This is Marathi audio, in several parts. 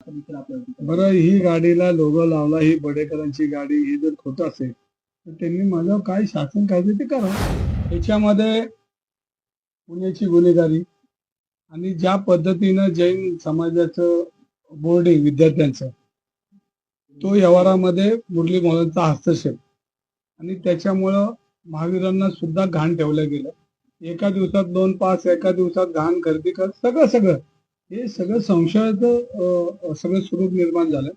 बरं ही गाडीला लोगो लावला ही बडेकरांची गाडी ही जर खोट असेल तर त्यांनी माझं काय शासन कायदे ते करा याच्यामध्ये पुण्याची गुन्हेगारी आणि ज्या पद्धतीनं जैन समाजाचं बोर्डिंग विद्यार्थ्यांचं तो व्यवहारामध्ये मुरली मोहनचा हस्तक्षेप. आणि त्याच्यामुळं महावीरांना सुद्धा घाण ठेवलं गेलं. एका दिवसात दोन पास एका दिवसात घाण गर्दी कर सगळं सगळं. हे सगळं संशयाचं सगळं स्वरूप निर्माण झालं.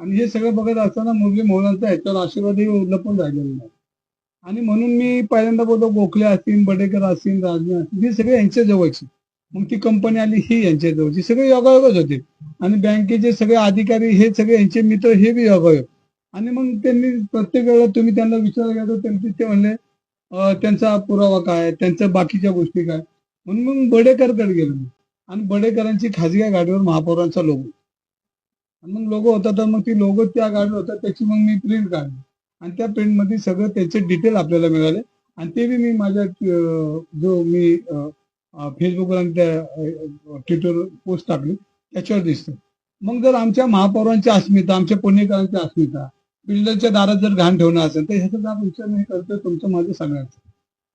आणि हे सगळं बघत असताना मुरली मोहनांचा ह्याच्यावर आशीर्वादही लपून राहिलेला नाही. आणि म्हणून मी पहिल्यांदा बोलतो गोखले असतील बडेकर असतील राजने असतील हे सगळे यांच्या जवळचे. मग ती कंपनी आली ही यांच्या जवळची. सगळे योगायोगच होते. आणि बँकेचे सगळे अधिकारी हे सगळे यांचे मित्र हे बी योगायोग. आणि मग त्यांनी प्रत्येक वेळेला तुम्ही त्यांना विचार गेलं तर त्यांचे ते म्हणले त्यांचा पुरावा काय त्यांच्या बाकीच्या गोष्टी काय म्हणून मग बडेकरकडे गेलो मी. आणि बडेकरांची खाजगी गाडीवर महापौरांचा लोगो. आणि मग लोगो होता तर मग ती लोगो त्या गाडीवर होता त्याची मग मी प्रिंट काढली. आणि त्या प्रिंटमध्ये सगळं त्याचे डिटेल आपल्याला मिळाले. आणि ते बी मी माझ्या जो मी फेसबुकवर आणि त्या ट्विटर पोस्ट टाकली त्याच्यावर दिसतं. मग जर आमच्या महापौरांची अस्मिता आमच्या पुणेकरांची अस्मिता बिल्डरच्या दारात जर घाण ठेवणं असेल तर ह्याचा विचार नाही करतो तुमचं माझं सगळ्यांचं.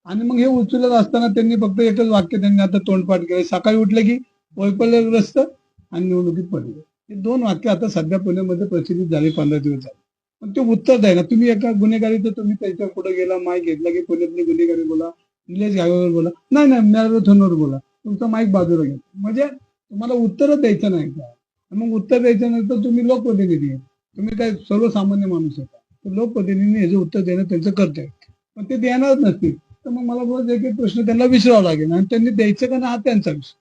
आणि मग हे उचलत असताना त्यांनी फक्त एकच वाक्य त्यांनी आता तोंडपाठ केले. सकाळी उठलं की वैफल्यग्रस्त आणि निवडणुकीत पडले. हे दोन वाक्य आता सध्या पुण्यामध्ये प्रसिद्धित झाले पंधरा दिवस झाले. पण ते उत्तर द्याय ना. तुम्ही एका गुन्हेगारीचं तुम्ही त्याच्या पुढे गेला माईक घेतला की पुण्यातली गुन्हेगारी बोला निलेश घागावर बोला. नाही नाही मॅरेथॉनवर बोला. तुमचा माईक बाजूला घ्या. म्हणजे तुम्हाला उत्तरच द्यायचं नाही का? मग उत्तर द्यायचं नाही तर तुम्ही लोकप्रतिनिधी. तुम्ही काय सर्वसामान्य माणूस आहे तर लोकप्रतिनिधी ह्याचं उत्तर देणं त्यांचं कर्तव्य आहे. पण ते देणारच नसतील. तर मग मला रोज एक एक प्रश्न त्यांना विचारावा लागेल आणि त्यांनी द्यायचं का ना हा त्यांचा विषय.